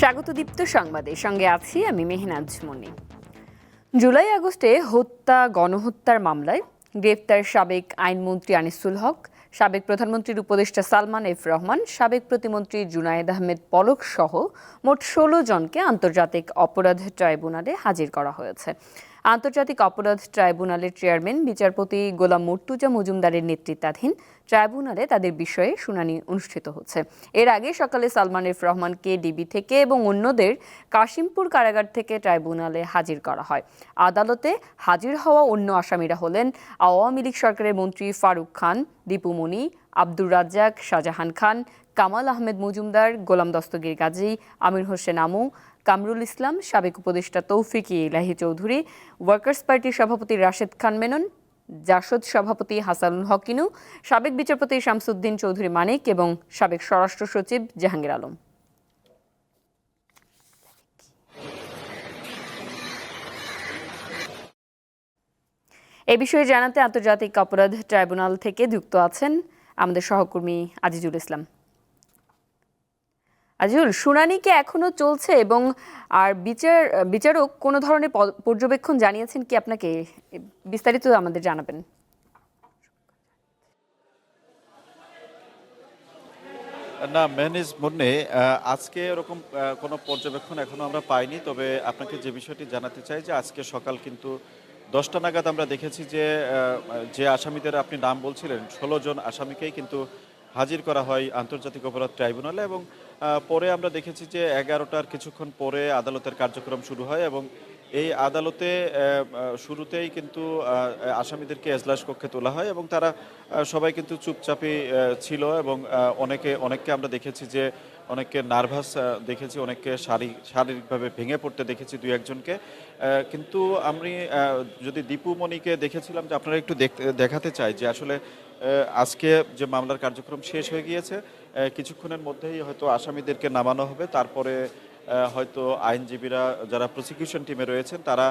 স্বাগত দীপ্ত সংবাদে। সঙ্গে আছি আমি মেহনাজ মনি জুলাই আগস্টে হত্যা, গণহত্যার মামলায় গ্রেফতার সাবেক আইনমন্ত্রী আনিসুল হক, সাবেক প্রধানমন্ত্রীর উপদেষ্টা সালমান এফ রহমান, সাবেক প্রতিমন্ত্রী জুনায়েদ আহমেদ পলক সহ মোট ষোলো জনকে আন্তর্জাতিক অপরাধ ট্রাইব্যুনালে হাজির করা হয়েছে। আন্তর্জাতিক অপরাধ ট্রাইব্যুনালের চেয়ারম্যান, বিচারপতি গোলাম মর্তুজা মজুমদারের নেতৃত্বাধীন ট্রাইব্যুনালে তাদের বিষয়ে শুনানি অনুষ্ঠিত হচ্ছে। এর আগে সকালে সালমান এফ রহমানকে ডিবি থেকে এবং অন্যদের কাশিমপুর কারাগার থেকে ট্রাইব্যুনালে হাজির করা হয়। আদালতে হাজির হওয়া অন্য আসামিরা হলেন আওয়ামী লীগ সরকারের মন্ত্রী ফারুক খান দীপুমণি আব্দুর রাজ্জাক, শাহজাহান খান, কামাল আহমেদ মজুমদার, গোলাম দস্তগীর গাজী, আমির হোসেন আমু কামরুল ইসলাম, সাবেক উপদেষ্টা তৌফিক ইলাহি চৌধুরী, ওয়ার্কার্স পার্টির সভাপতি রাশেদ খান মেনন, জাসদ সভাপতি হাসানুল হকিনু, সাবেক বিচারপতি শামসুদ্দিন চৌধুরী মানিক এবং সাবেক স্বরাষ্ট্র সচিব জাহাঙ্গীর আলম। এ বিষয়ে জানাতে আন্তর্জাতিক অপরাধ ট্রাইব্যুনাল থেকে যুক্ত আছেন আমাদের সহকর্মী আজিজুল ইসলাম। আজিজুল শুনানি কি এখনও চলছে এবং, আর বিচার, বিচারক কোনো ধরনের পর্যবেক্ষণ জানিয়েছেন কি আপনাকে? বিস্তারিত আমাদের জানাবেন। না ম্যানেজ মুন্নে আজকে এরকম কোনো পর্যবেক্ষণ এখনও আমরা পাইনি, তবে আপনাকে যে বিষয়টি জানাতে চাই যে আজকে সকাল কিন্তু দশটা নাগাদ আমরা দেখেছি যে যে আসামিদের আপনি নাম বলছিলেন, ষোলো জন আসামিকেই কিন্তু হাজির করা হয় আন্তর্জাতিক অপরাধ ট্রাইব্যুনালে এবং পরে আমরা দেখেছি যে এগারোটার কিছুক্ষণ পরে আদালতের কার্যক্রম শুরু হয় এবং এই আদালতে শুরুতেই কিন্তু আসামিদেরকে এজলাস কক্ষে তোলা হয় এবং তারা সবাই কিন্তু চুপচাপই ছিল এবং অনেকে, অনেককে আমরা দেখেছি যে অনেককে নার্ভাস দেখেছি, অনেককে শারীরিক শারীরিকভাবে ভেঙে পড়তে দেখেছি দুই একজনকে। কিন্তু আমি যদি দীপু মণিকে দেখেছিলাম যে আপনারা একটু দেখতে চাই যে আসলে আজকে যে মামলার কার্যক্রম শেষ হয়ে গিয়েছে কিছুক্ষণের মধ্যেই হয়তো আসামিদেরকে নামানো হবে। তারপরে হয়তো আইনজীবীরা যারা প্রসিকিউশন টিমে রয়েছেন, তারা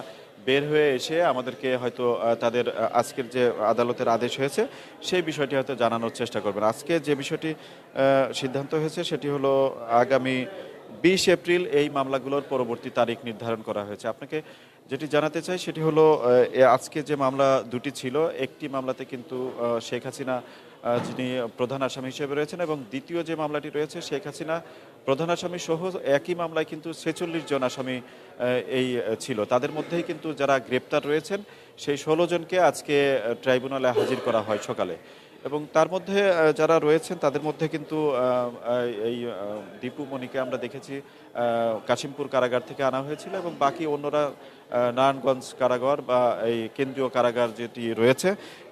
বের হয়ে এসে আমাদেরকে হয়তো তাদের আজকের যে আদালতের আদেশ হয়েছে, সেই বিষয়টি হয়তো জানানোর চেষ্টা করবেন। আজকে যে বিষয়টি সিদ্ধান্ত হয়েছে, সেটি হলো আগামী বিশ এপ্রিল এই মামলাগুলোর পরবর্তী তারিখ নির্ধারণ করা হয়েছে। আপনাকে যেটি জানাতে চাই, সেটি হলো আজকে যে মামলা দুটি ছিল, একটি মামলাতে কিন্তু শেখ হাসিনা যিনি প্রধান আসামি হিসেবে রয়েছেন এবং দ্বিতীয় যে মামলাটি রয়েছে, শেখ হাসিনা, প্রধান আসামি সহ একই মামলায় কিন্তু ছেচল্লিশ জন আসামি এই ছিল। তাদের মধ্যেই কিন্তু যারা গ্রেপ্তার রয়েছেন, সেই ষোলো জনকে আজকে ট্রাইব্যুনালে হাজির করা হয় সকালে। এবং তার মধ্যে যারা রয়েছেন তাদের মধ্যে কিন্তু এই দীপু মণিকে আমরা দেখেছি কাশিমপুর কারাগার থেকে আনা হয়েছিল এবং বাকি অন্যরা নারায়ণগঞ্জ কারাগার বা এই কেন্দ্রীয় কারাগার যেটি রয়েছে,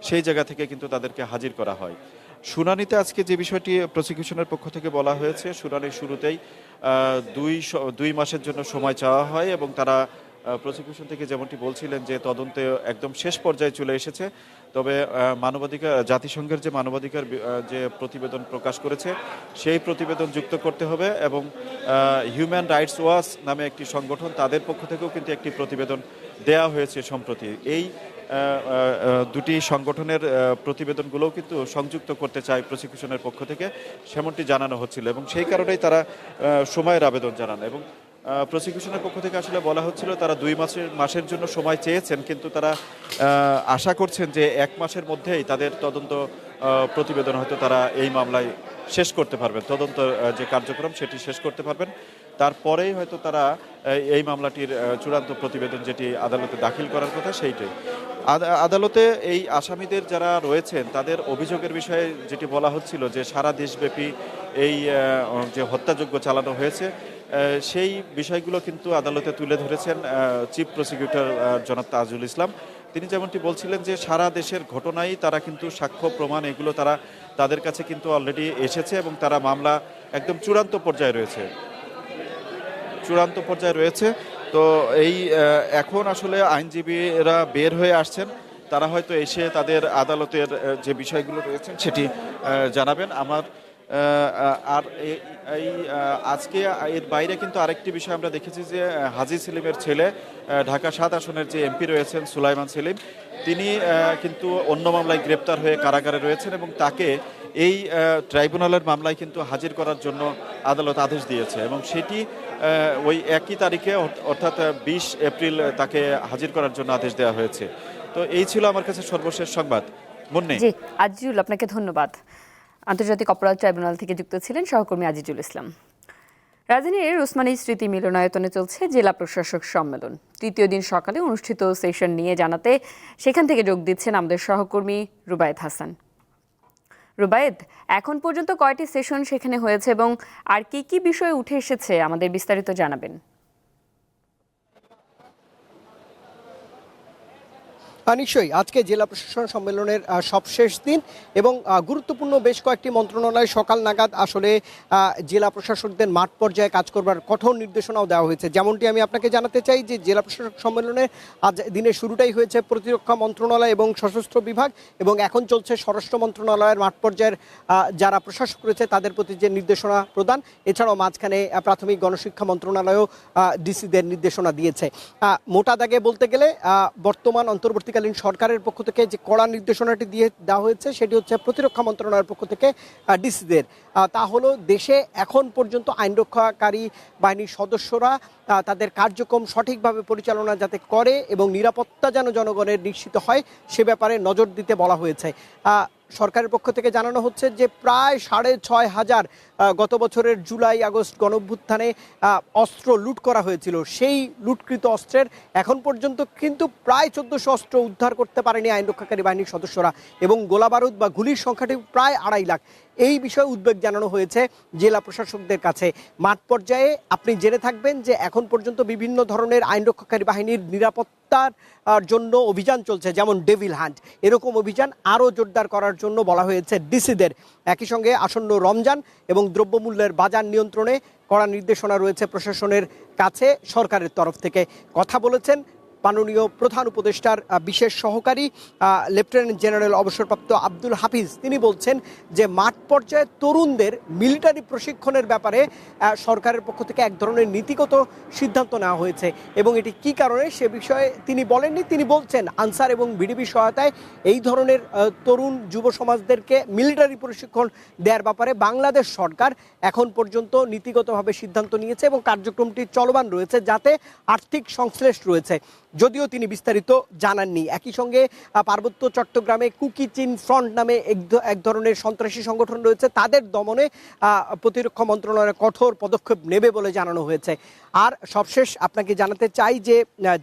সেই জায়গা থেকে কিন্তু তাদেরকে হাজির করা হয়। শুনানিতে আজকে যে বিষয়টি প্রসিকিউশনের পক্ষ থেকে বলা হয়েছে, শুনানির শুরুতেই দুই দুই মাসের জন্য সময় চাওয়া হয় এবং তারা প্রসিকিউশন থেকে যেমনটি বলছিলেন যে তদন্তে একদম শেষ পর্যায়ে চলে এসেছে, তবে মানবাধিকার, জাতিসংঘের যে মানবাধিকার যে প্রতিবেদন প্রকাশ করেছে, সেই প্রতিবেদন যুক্ত করতে হবে এবং হিউম্যান রাইটস ওয়াচ নামে একটি সংগঠন তাদের পক্ষ থেকেও কিন্তু একটি প্রতিবেদন দেয়া হয়েছে সম্প্রতি। এই দুটি সংগঠনের প্রতিবেদনগুলোও কিন্তু সংযুক্ত করতে চায় প্রসিকিউশনের পক্ষ থেকে, সেমনটি জানানো হচ্ছিল এবং সেই কারণেই তারা সময়ের আবেদন জানান এবং প্রসিকিউশনের পক্ষ থেকে আসলে বলা হচ্ছিল তারা দুই মাসের মাসের জন্য সময় চেয়েছেন, কিন্তু তারা আশা করছেন যে এক মাসের মধ্যেই তাদের তদন্ত প্রতিবেদন হয়তো তারা এই মামলায় শেষ করতে পারবেন। তদন্ত যে কার্যক্রম সেটি শেষ করতে পারবেন। তারপরেই হয়তো তারা এই মামলাটির চূড়ান্ত প্রতিবেদন যেটি আদালতে দাখিল করার কথা সেইটাই আদা- আদালতে এই আসামিদের যারা রয়েছেন, তাদের অভিযোগের বিষয়ে যেটি বলা হচ্ছিল যে সারা দেশব্যাপী এই যে হত্যাযজ্ঞ চালানো হয়েছে সেই বিষয়গুলো কিন্তু আদালতে তুলে ধরেছেন চিফ প্রসিকিউটর জনাব তাজুল ইসলাম। তিনি যেমনটি বলছিলেন যে সারা দেশের ঘটনাই তারা কিন্তু সাক্ষ্য, প্রমাণ এগুলো তারা তাদের কাছে কিন্তু অলরেডি এসেছে এবং তারা মামলা একদম চূড়ান্ত পর্যায়ে রয়েছে। চূড়ান্ত পর্যায়ে রয়েছে। তো এই এখন আসলে আইনজীবীরা বের হয়ে আসছেন। তারা হয়তো এসে তাদের আদালতের যে বিষয়গুলো রয়েছে সেটি জানাবেন। আমার আর এই আজকে এর বাইরে কিন্তু আরেকটি বিষয় আমরা দেখেছি যে হাজি সেলিমের ছেলে ঢাকা সাত আসনের যে এমপি রয়েছেন সুলাইমান সেলিম, তিনি কিন্তু অন্য মামলায় গ্রেপ্তার হয়ে কারাগারে রয়েছেন এবং তাকে এই ট্রাইব্যুনালের মামলায় কিন্তু হাজির করার জন্য আদালত আদেশ দিয়েছে এবং সেটি ওই একই তারিখে অর্থাৎ বিশ এপ্রিল তাকে হাজির করার জন্য আদেশ দেওয়া হয়েছে। তো এই ছিল আমার কাছে সর্বশেষ সংবাদ। মুন্নি। জি, আজিজুল, আপনাকে ধন্যবাদ। আন্তর্জাতিক অপরাধ ট্রাইব্যুনাল থেকে যুক্ত ছিলেন সহকর্মী আজিজুল ইসলাম। রাজধানীর ওসমানী স্মৃতি মিলনায়তনে চলছে জেলা প্রশাসক সম্মেলন। তৃতীয় দিন সকালে অনুষ্ঠিত সেশন নিয়ে জানাতে সেখান থেকে যোগ দিচ্ছেন আমাদের সহকর্মী রুবায়েত হাসান। রুবায়েত এখন পর্যন্ত কয়টি সেশন সেখানে হয়েছে এবং আর কি কি বিষয় উঠে এসেছে আমাদের বিস্তারিত জানাবেন। নিশ্চয়ই। আজকে জেলা প্রশাসন সম্মেলনের সবশেষ দিন এবং গুরুত্বপূর্ণ বেশ কয়েকটি মন্ত্রণালয় সকাল নাগাদ আসলে জেলা প্রশাসকদের মাঠ পর্যায়ে কাজ করবার কঠোর নির্দেশনাও দেওয়া হয়েছে। যেমনটি আমি আপনাকে জানাতে চাই যে, জেলা প্রশাসক সম্মেলনে আজ দিনের শুরুটাই হয়েছে প্রতিরক্ষা মন্ত্রণালয় এবং সশস্ত্র বিভাগ এবং এখন চলছে স্বরাষ্ট্র মন্ত্রণালয়ের মাঠ পর্যায়ের যারা প্রশাসক রয়েছে তাদের প্রতি যে নির্দেশনা প্রদান, এছাড়াও মাঝখানে প্রাথমিক গণশিক্ষা মন্ত্রণালয়ও ডিসিদের নির্দেশনা দিয়েছে। মোটা দাগে বলতে গেলে বর্তমান বর্তমান অন্তর্বর্তীকালীন সরকারের পক্ষ থেকে যে কড়া নির্দেশনাটি দিয়ে দেওয়া হয়েছে, সেটি হচ্ছে প্রতিরক্ষা মন্ত্রণালয়ের পক্ষ থেকে ডিসিদের। তা হলো দেশে এখন পর্যন্ত আইন রক্ষাকারী বাহিনীর সদস্যরা তাদের কার্যক্রম সঠিকভাবে পরিচালনা যাতে করে এবং নিরাপত্তা যেন জনগণের নিশ্চিত হয়, সে ব্যাপারে নজর দিতে বলা হয়েছে। সরকারের পক্ষ থেকে জানানো হচ্ছে যে প্রায় সাড়ে ছয় হাজার গত বছরের জুলাই, আগস্ট গণভ্যুত্থানে অস্ত্র লুট করা হয়েছিল। সেই লুটকৃত অস্ত্রের এখন পর্যন্ত কিন্তু প্রায় চোদ্দশো অস্ত্র উদ্ধার করতে পারেনি আইন রক্ষাকারী বাহিনীর সদস্যরা এবং গোলাবারুদ বা গুলির সংখ্যাটি প্রায় আড়াই লাখ। এই বিষয়ে উদ্বেগ জানানো হয়েছে জেলা প্রশাসকদের কাছে। মাঠ পর্যায়ে আপনি জেনে থাকবেন যে এখন পর্যন্ত বিভিন্ন ধরনের আইন রক্ষাকারী বাহিনীর নিরাপত্তার জন্য অভিযান চলছে, যেমন ডেভিল হান্ট এরকম অভিযান আরও জোরদার করার জন্য বলা হয়েছে ডিসিদের একই সঙ্গে আসন্ন রমজান এবং দ্রব্যমূল্যের বাজার নিয়ন্ত্রণে কড়া নির্দেশনা রয়েছে প্রশাসনের কাছে, সরকারের তরফ থেকে। কথা বলেছেন মাননীয় প্রধান উপদেষ্টার বিশেষ সহকারী লেফটেন্যান্ট জেনারেল অবসরপ্রাপ্ত আব্দুল হাফিজ। তিনি বলছেন যে মাঠ পর্যায়ে তরুণদের মিলিটারি প্রশিক্ষণের ব্যাপারে সরকারের পক্ষ থেকে এক ধরনের নীতিগত সিদ্ধান্ত নেওয়া হয়েছে। এবং এটি কী কারণে সে বিষয়ে তিনি বলেননি। তিনি বলছেন, আনসার এবং বিডিবি সহায়তায় এই ধরনের তরুণ যুব সমাজদেরকে মিলিটারি প্রশিক্ষণ দেওয়ার ব্যাপারে বাংলাদেশ সরকার এখন পর্যন্ত নীতিগতভাবে সিদ্ধান্ত নিয়েছে এবং কার্যক্রমটি চলমান রয়েছে যাতে আর্থিক সংশ্লেষ রয়েছে। যদিও তিনি বিস্তারিত জানাননি। একই সঙ্গে পার্বত্য চট্টগ্রামে কুকি চিন ফ্রন্ট নামে এক ধরনের সন্ত্রাসী সংগঠন রয়েছে। তাদের দমনে প্রতিরক্ষা মন্ত্রণালয় কঠোর পদক্ষেপ নেবে বলে জানানো হয়েছে। আর সবশেষ আপনাকে জানাতে চাই যে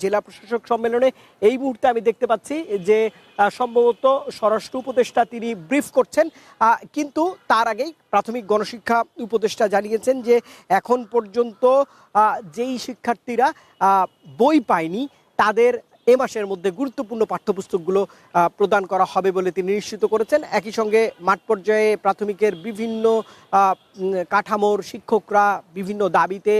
জেলা প্রশাসক সম্মেলনে এই মুহূর্তে আমি দেখতে পাচ্ছি যে সম্ভবত স্বরাষ্ট্র উপদেষ্টা তিনি ব্রিফ করছেন। কিন্তু তার আগেই প্রাথমিক গণশিক্ষা উপদেষ্টা জানিয়েছেন যে, এখন পর্যন্ত যেই শিক্ষার্থীরা বই পায়নি তাদের এ মাসের মধ্যে গুরুত্বপূর্ণ পাঠ্যপুস্তকগুলো প্রদান করা হবে বলে তিনি নিশ্চিত করেছেন। একই সঙ্গে মাঠ পর্যায়ে প্রাথমিকের বিভিন্ন কাঠামোর শিক্ষকরা বিভিন্ন দাবিতে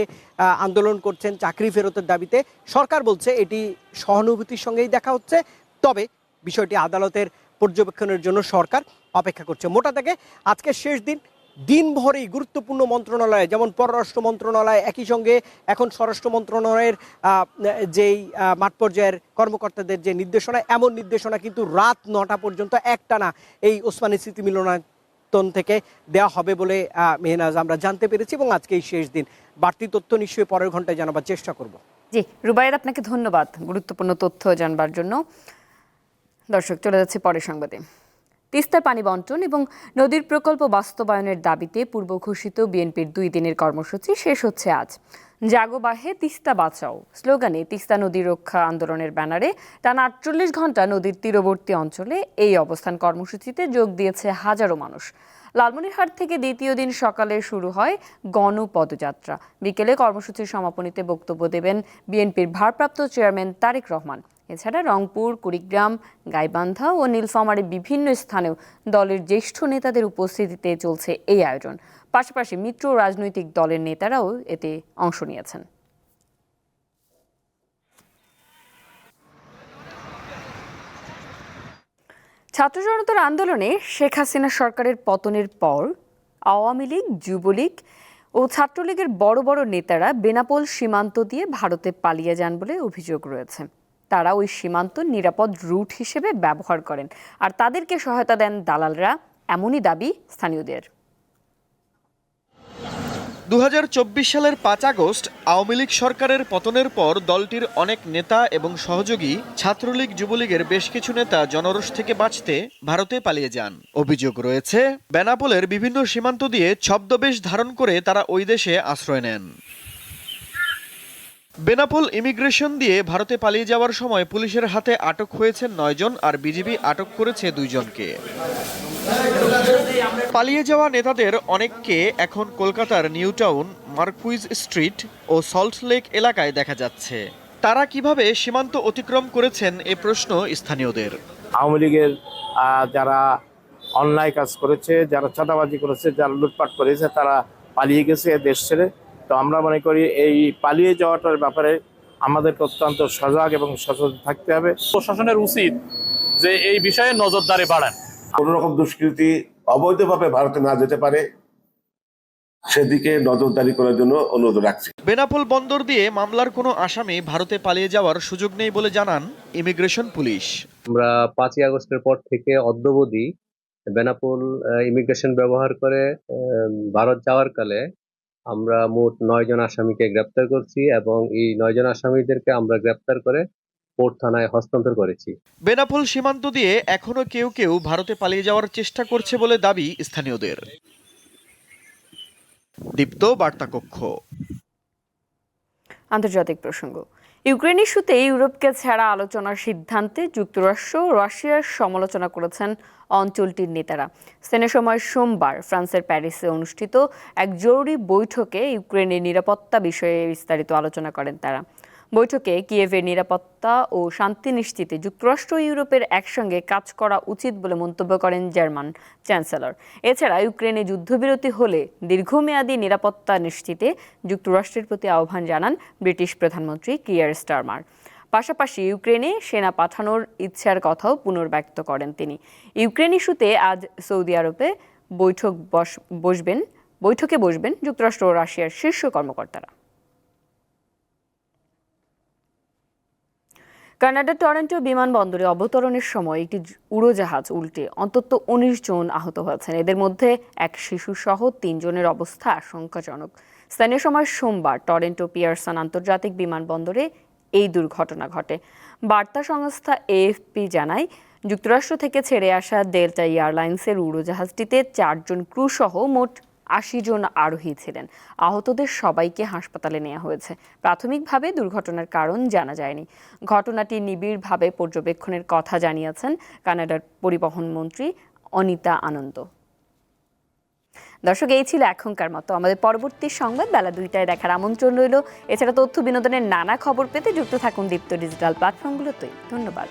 আন্দোলন করছেন, চাকরি ফেরতের দাবিতে। সরকার বলছে এটি সহানুভূতির সঙ্গেই দেখা হচ্ছে, তবে বিষয়টি আদালতের পর্যবেক্ষণের জন্য সরকার অপেক্ষা করছে। মোটা থেকে আজকে শেষ দিন দিনভরই গুরুত্বপূর্ণ মন্ত্রণালয়, যেমন পররাষ্ট্র মন্ত্রণালয় একই সঙ্গে এখন স্বরাষ্ট্র মন্ত্রণালয়ের যেই মাঠ পর্যায়ের কর্মকর্তাদের যে নির্দেশনা, এমন নির্দেশনা কিন্তু রাত নটা পর্যন্ত একটানা এই ওসমানী স্মৃতি মিলনায়তন থেকে দেওয়া হবে বলে মেহনাজ, আমরা জানতে পেরেছি এবং আজকে এই শেষ দিন। বাড়তি তথ্য নিশ্চয়ই পরের ঘন্টায় জানাবার চেষ্টা করব। জি রুবায়েত আপনাকে ধন্যবাদ। গুরুত্বপূর্ণ তথ্য জানবার জন্য। দর্শক, চলে যাচ্ছে পরের সংবাদে। তিস্তার পানি বন্টন এবং নদীর প্রকল্প বাস্তবায়নের দাবিতে পূর্ব ঘোষিত বিএনপির দুই দিনের কর্মসূচি শেষ হচ্ছে আজ। জাগো বাহে তিস্তা বাঁচাও। স্লোগানে তিস্তা নদী রক্ষা আন্দোলনের ব্যানারে টানা আটচল্লিশ ঘণ্টা নদীর তীরবর্তী অঞ্চলে এই অবস্থান কর্মসূচিতে যোগ দিয়েছে হাজারো মানুষ। লালমনিরহাট থেকে দ্বিতীয় দিন সকালে শুরু হয় গণপদযাত্রা। বিকেলে কর্মসূচির সমাপনীতে বক্তব্য দেবেন বিএনপির ভারপ্রাপ্ত চেয়ারম্যান তারেক রহমান। এছাড়া রংপুর, কুড়িগ্রাম, গাইবান্ধা ও নীলফামারী বিভিন্ন স্থানেও দলের জ্যেষ্ঠ নেতাদের উপস্থিতিতে চলছে এই আয়োজন। পাশাপাশি মিত্র রাজনৈতিক দলের নেতারাও এতে অংশ নিয়েছেন। ছাত্র জনতার আন্দোলনে শেখ হাসিনা সরকারের পতনের পর আওয়ামী লীগ, যুবলীগ ও ছাত্রলীগের বড় বড় নেতারা বেনাপোল সীমান্ত দিয়ে ভারতে পালিয়ে যান বলে অভিযোগ রয়েছে। তারা ওই সীমান্ত নিরাপদ রুট হিসেবে ব্যবহার করেন। আর তাদেরকে সহায়তা দেন দালালরা, এমনই দাবি স্থানীয়দের। দু হাজার চব্বিশ সালের পাঁচ আগস্ট আওয়ামী লীগ সরকারের পতনের পর দলটির অনেক নেতা এবং সহযোগী ছাত্রলীগ, যুবলীগের বেশ কিছু নেতা জনরস থেকে বাঁচতে ভারতে পালিয়ে যান। অভিযোগ রয়েছে, বেনাপোলের বিভিন্ন সীমান্ত দিয়ে ছদ্মবেশ ধারণ করে তারা ওই দেশে আশ্রয় নেন। বেনাপোল ইমিগ্রেশন দিয়ে ভারতে পালিয়ে যাওয়ার সময় পুলিশের হাতে আটক হয়েছেন নয়জন আর বিজিবি আটক করেছে দুইজনকে পালিয়ে যাওয়া নেতাদের অনেককে এখন কলকাতার নিউ টাউন, মার্কুইজ স্ট্রিট ও সল্ট লেক এলাকায় দেখা যাচ্ছে। তারা কীভাবে সীমান্ত অতিক্রম করেছেন এ প্রশ্ন স্থানীয়দের। আওয়ামী লীগের যারা অন্যায় কাজ করেছে, যারা চাঁদাবাজি করেছে, যারা লুটপাট করেছে, তারা পালিয়ে গেছে দেশ ছেড়ে। তো আমরা মনে করি এই পালিয়ে যাওয়াটার ব্যাপারে আমাদেরকে অত্যন্ত সজাগ এবং সচেতন থাকতে হবে। প্রশাসনের উচিত যে এই বিষয়ে নজরদারি বাড়ান। কোনো রকম দুষ্কৃতি অবৈধভাবে ভারতে না যেতে পারে সেদিকে নজরদারি করার জন্য অনুরোধ রাখছি। বেনাপোল বন্দর দিয়ে মামলার কোনো আসামি ভারতে পালিয়ে যাওয়ার সুযোগ নেই বলে জানান ইমিগ্রেশন পুলিশ। আমরা পাঁচই আগস্টের পর থেকে অদ্যবধি বেনাপোল ইমিগ্রেশন ব্যবহার করে আহ, ভারত যাওয়ার কালে আমরা মোট নয় জন আসামিকে গ্রেপ্তার করছি এবং এই নয় জন আসামিদেরকে আমরা গ্রেপ্তার করে পোর্ট থানায় হস্তান্তর করেছি। বেনাপোল সীমান্ত দিয়ে এখনও কেউ কেউ ভারতে পালিয়ে যাওয়ার চেষ্টা করছে বলে দাবি স্থানীয়দের। দীপ্ত বার্তা কক্ষ আন্তর্জাতিক প্রসঙ্গ। ইউক্রেন ইস্যুতে ইউরোপকে ছাড়া আলোচনার সিদ্ধান্তে যুক্তরাষ্ট্র রাশিয়ার সমালোচনা করেছেন অঞ্চলটির নেতারা। সেনের সময় সোমবার ফ্রান্সের প্যারিসে অনুষ্ঠিত এক জরুরি বৈঠকে ইউক্রেনের নিরাপত্তা বিষয়ে বিস্তারিত আলোচনা করেন তারা। বৈঠকে কিয়েভের নিরাপত্তা ও শান্তি নিশ্চিতে যুক্তরাষ্ট্র ইউরোপের একসঙ্গে কাজ করা উচিত বলে মন্তব্য করেন জার্মান চ্যান্সেলর। এছাড়া ইউক্রেনে যুদ্ধবিরতি হলে দীর্ঘমেয়াদী নিরাপত্তা নিশ্চিতে যুক্তরাষ্ট্রের প্রতি আহ্বান জানান ব্রিটিশ প্রধানমন্ত্রী কিয়ার স্টারমার। পাশাপাশি ইউক্রেনে সেনা পাঠানোর ইচ্ছার কথাও পুনর্ব্যক্ত করেন তিনি। ইউক্রেন ইস্যুতে আজ সৌদি আরবে বৈঠক বস- বসবেন, বৈঠকে বসবেন যুক্তরাষ্ট্র ও রাশিয়ার শীর্ষ কর্মকর্তারা। কানাডার টরন্টো বিমানবন্দরে অবতরণের সময় একটি উড়োজাহাজ উল্টে অন্তত উনিশ জন আহত হয়েছেন। এদের মধ্যে এক শিশু সহ তিনজনের অবস্থা আশঙ্কাজনক। স্থানীয় সময় সোমবার টরেন্টো পিয়ারসন আন্তর্জাতিক বিমানবন্দরে এই দুর্ঘটনা ঘটে। বার্তা সংস্থা এএফপি জানায়, যুক্তরাষ্ট্র থেকে ছেড়ে আসা ডেল্টা এয়ারলাইন্সের উড়োজাহাজটিতে চারজন ক্রু সহ মোট আশি জন আরোহী ছিলেন। আহতদের সবাইকে হাসপাতালে নেওয়া হয়েছে। প্রাথমিকভাবে দুর্ঘটনার কারণ জানা যায়নি। ঘটনাটি নিবিড়ভাবে পর্যবেক্ষণের কথা জানিয়েছেন কানাডার পরিবহন মন্ত্রী অনিতা আনন্দ। দর্শক, এই ছিল এখনকার মতো। আমাদের পরবর্তী সংবাদ বেলা দুইটায় দেখার আমন্ত্রণ রইল। এছাড়া তথ্য বিনোদনের নানা খবর পেতে যুক্ত থাকুন দীপ্ত ডিজিটাল প্ল্যাটফর্মগুলোতে ধন্যবাদ।